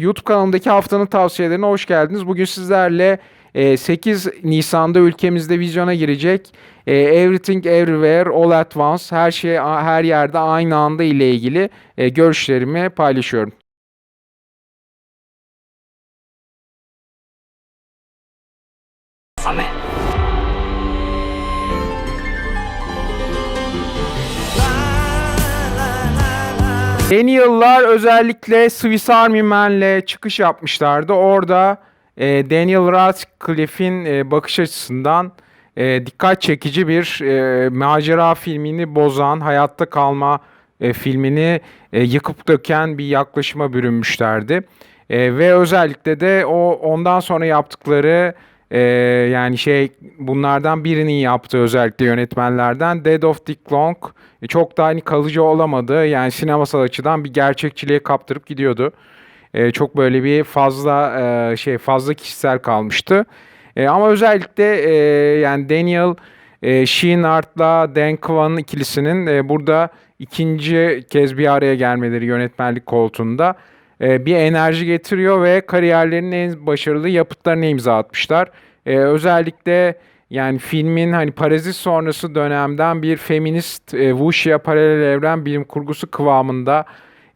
YouTube kanalımdaki haftanın tavsiyelerine hoş geldiniz. Bugün sizlerle e, 8 Nisan'da ülkemizde vizyona girecek e, Everything Everywhere All at Once her şey her yerde aynı anda ile ilgili e, görüşlerimi paylaşıyorum. Yeni yıllar özellikle Swiss Army Man'le çıkış yapmışlardı. Orada e, Daniel Radcliffe'in e, bakış açısından e, dikkat çekici bir e, macera filmini bozan, hayatta kalma e, filmini e, yıkıp döken bir yaklaşıma bürünmüşlerdi. E, ve özellikle de o ondan sonra yaptıkları e, yani şey bunlardan birinin yaptığı özellikle yönetmenlerden Dead of Dick Long e, çok da hani kalıcı olamadı. Yani sinemasal açıdan bir gerçekçiliğe kaptırıp gidiyordu. E, çok böyle bir fazla e, şey fazla kişisel kalmıştı. E, ama özellikle e, yani Daniel e, Sheenard'la Dan Kwan'ın ikilisinin e, burada ikinci kez bir araya gelmeleri yönetmenlik koltuğunda e, bir enerji getiriyor ve kariyerlerinin en başarılı yapıtlarına imza atmışlar. E, özellikle yani filmin hani parazit sonrası dönemden bir feminist e, wuxia paralel evren bilim kurgusu kıvamında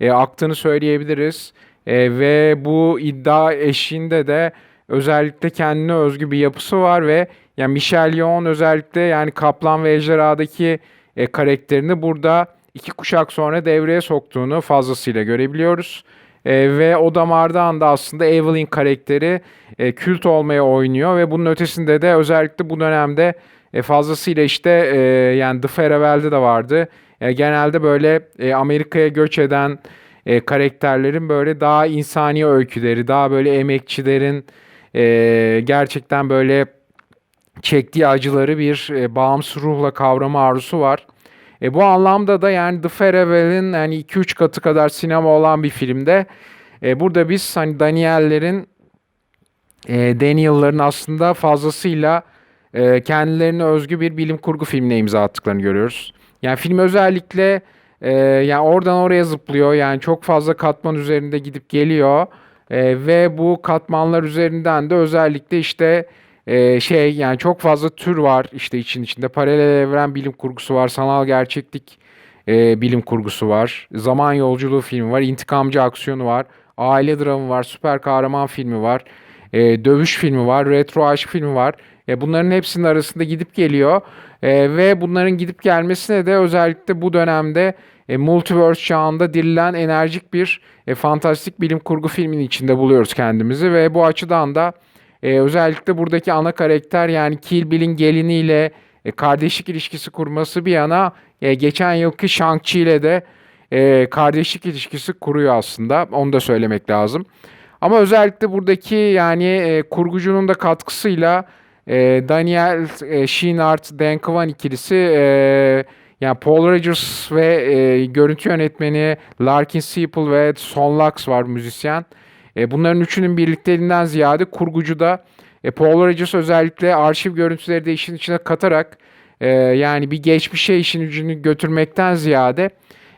e, aktığını söyleyebiliriz. E, ve bu iddia eşiğinde de özellikle kendine özgü bir yapısı var ve yani Michelle Yeoh özellikle yani Kaplan ve Ejderha'daki e, karakterini burada iki kuşak sonra devreye soktuğunu fazlasıyla görebiliyoruz. E, ve o damardan da aslında Evelyn karakteri e, kült olmaya oynuyor ve bunun ötesinde de özellikle bu dönemde e, fazlasıyla işte e, yani The Farewell'de de vardı. E, genelde böyle e, Amerika'ya göç eden e, karakterlerin böyle daha insani öyküleri, daha böyle emekçilerin e, gerçekten böyle çektiği acıları bir e, bağımsız ruhla kavrama arzusu var. E, bu anlamda da yani The Farewell'in yani 2-3 katı kadar sinema olan bir filmde e, burada biz hani Daniel'lerin e, Daniel'ların aslında fazlasıyla e, kendilerine özgü bir bilim kurgu filmine imza attıklarını görüyoruz. Yani film özellikle e, yani oradan oraya zıplıyor. Yani çok fazla katman üzerinde gidip geliyor. E, ve bu katmanlar üzerinden de özellikle işte e, şey yani çok fazla tür var işte için içinde. Paralel evren bilim kurgusu var, sanal gerçeklik e, bilim kurgusu var, zaman yolculuğu filmi var, intikamcı aksiyonu var, aile dramı var, süper kahraman filmi var, e, dövüş filmi var, retro aşk filmi var. E, bunların hepsinin arasında gidip geliyor E, ve bunların gidip gelmesine de özellikle bu dönemde e, multiverse çağında dirilen enerjik bir e, fantastik bilim kurgu filminin içinde buluyoruz kendimizi ve bu açıdan da e, özellikle buradaki ana karakter yani Kill Bill'in geliniyle e, kardeşlik ilişkisi kurması bir yana e, geçen yılki Shang-Chi ile de e, kardeşlik ilişkisi kuruyor aslında. Onu da söylemek lazım. Ama özellikle buradaki yani e, kurgucunun da katkısıyla e, Daniel e, Sheenard, Dan Kwan ikilisi e, yani Paul Rogers ve e, görüntü yönetmeni Larkin Sieple ve Son Lux var müzisyen. E, bunların üçünün birlikteliğinden ziyade kurgucu da e, Rogers özellikle arşiv görüntüleri de işin içine katarak e, yani bir geçmişe işin ucunu götürmekten ziyade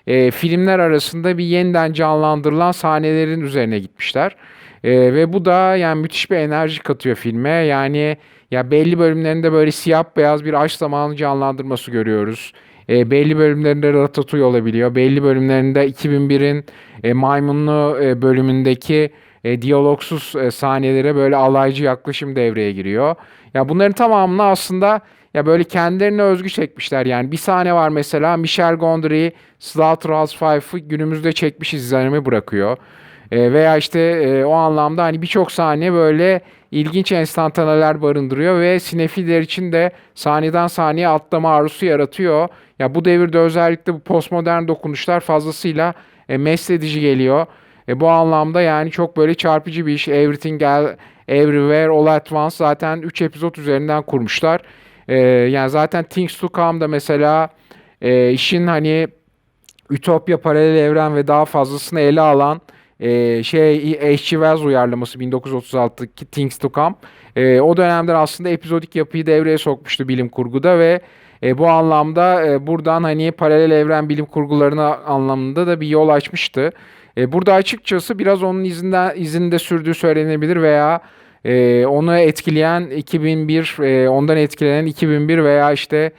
e, filmler arasında bir yeniden canlandırılan sahnelerin üzerine gitmişler. E, ve bu da yani müthiş bir enerji katıyor filme. Yani ya belli bölümlerinde böyle siyah beyaz bir aşk zamanı canlandırması görüyoruz. E, belli bölümlerinde Ratatouille olabiliyor. Belli bölümlerinde 2001'in e, Maymunlu e, bölümündeki e, diyalogsuz e, sahnelere böyle alaycı yaklaşım devreye giriyor. Ya bunların tamamını aslında ya böyle kendilerine özgü çekmişler. Yani bir sahne var mesela Michel Gondry Slaughterhouse Five'ı günümüzde çekmiş izlenimi bırakıyor. E, veya işte e, o anlamda hani birçok sahne böyle ilginç enstantaneler barındırıyor ve sinefiller için de sahneden sahneye atlama arzusu yaratıyor. Ya bu devirde özellikle bu postmodern dokunuşlar fazlasıyla e, mesledici geliyor. E, bu anlamda yani çok böyle çarpıcı bir iş. Everything Everywhere All at Once zaten 3 epizod üzerinden kurmuşlar. E, yani zaten Things to Come'da mesela e, işin hani Ütopya paralel evren ve daha fazlasını ele alan e, şey H.G. Wells uyarlaması 1936'daki Things to Come. E, o dönemler aslında epizodik yapıyı devreye sokmuştu bilim kurguda ve e, bu anlamda e, buradan hani paralel evren bilim kurgularına anlamında da bir yol açmıştı. E, burada açıkçası biraz onun izinden izinde sürdüğü söylenebilir veya e, onu etkileyen 2001, e, ondan etkilenen 2001 veya işte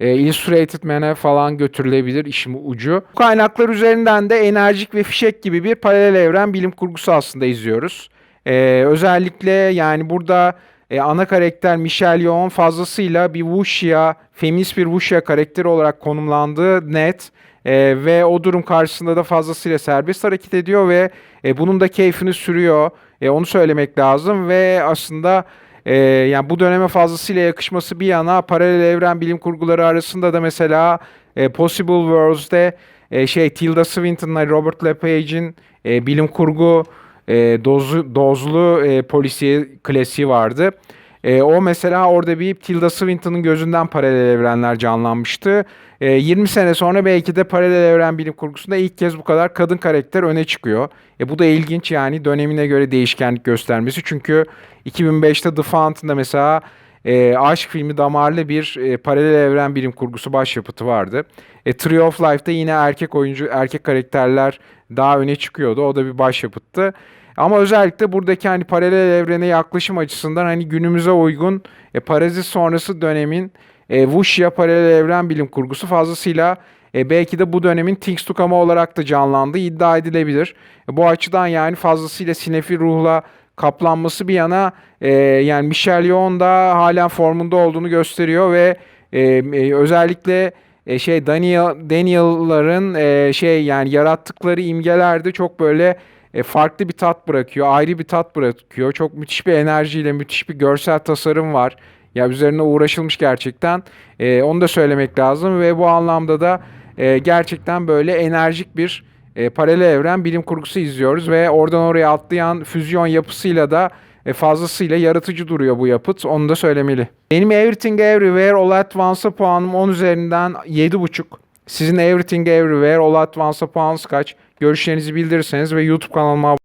e, Illustrated Man'e falan götürülebilir işin ucu. Bu kaynaklar üzerinden de enerjik ve fişek gibi bir paralel evren bilim kurgusu aslında izliyoruz. E, özellikle yani burada e, ana karakter Michelle Yeoh'un fazlasıyla bir wuxia, feminist bir wuxia karakteri olarak konumlandığı net. E, ve o durum karşısında da fazlasıyla serbest hareket ediyor ve e, bunun da keyfini sürüyor. E, onu söylemek lazım ve aslında e, yani bu döneme fazlasıyla yakışması bir yana paralel evren bilim kurguları arasında da mesela e, Possible Worlds'de e, şey Tilda Swinton'la Robert LePage'in e, bilim kurgu e, dozu, dozlu e, polisiye klasiği vardı. E, o mesela orada bir Tilda Swinton'ın gözünden paralel evrenler canlanmıştı. E, 20 sene sonra belki de paralel evren bilim kurgusunda ilk kez bu kadar kadın karakter öne çıkıyor. E, bu da ilginç yani dönemine göre değişkenlik göstermesi. Çünkü 2005'te The Fountain'da mesela e, aşk filmi damarlı bir e, paralel evren bilim kurgusu başyapıtı vardı. E, Tree of Life'da yine erkek oyuncu, erkek karakterler daha öne çıkıyordu. O da bir başyapıttı. Ama özellikle buradaki hani paralel evrene yaklaşım açısından hani günümüze uygun e, parazit sonrası dönemin e, Wuxia paralel evren bilim kurgusu fazlasıyla e, belki de bu dönemin Things to Come olarak da canlandığı iddia edilebilir. E, bu açıdan yani fazlasıyla sinefil ruhla kaplanması bir yana e, yani Michelle Yeoh'un da halen formunda olduğunu gösteriyor ve e, e, özellikle e, şey Daniel Daniel'ların e, şey yani yarattıkları imgelerde çok böyle e, farklı bir tat bırakıyor, ayrı bir tat bırakıyor. Çok müthiş bir enerjiyle, müthiş bir görsel tasarım var. Ya üzerine uğraşılmış gerçekten. E, onu da söylemek lazım ve bu anlamda da e, gerçekten böyle enerjik bir e, paralel evren bilim kurgusu izliyoruz ve oradan oraya atlayan füzyon yapısıyla da e, fazlasıyla yaratıcı duruyor bu yapıt. Onu da söylemeli. Benim Everything Everywhere All At Once'a puanım 10 üzerinden 7.5. Sizin Everything Everywhere All At Once'a puanınız kaç? Görüşlerinizi bildirirseniz ve YouTube kanalıma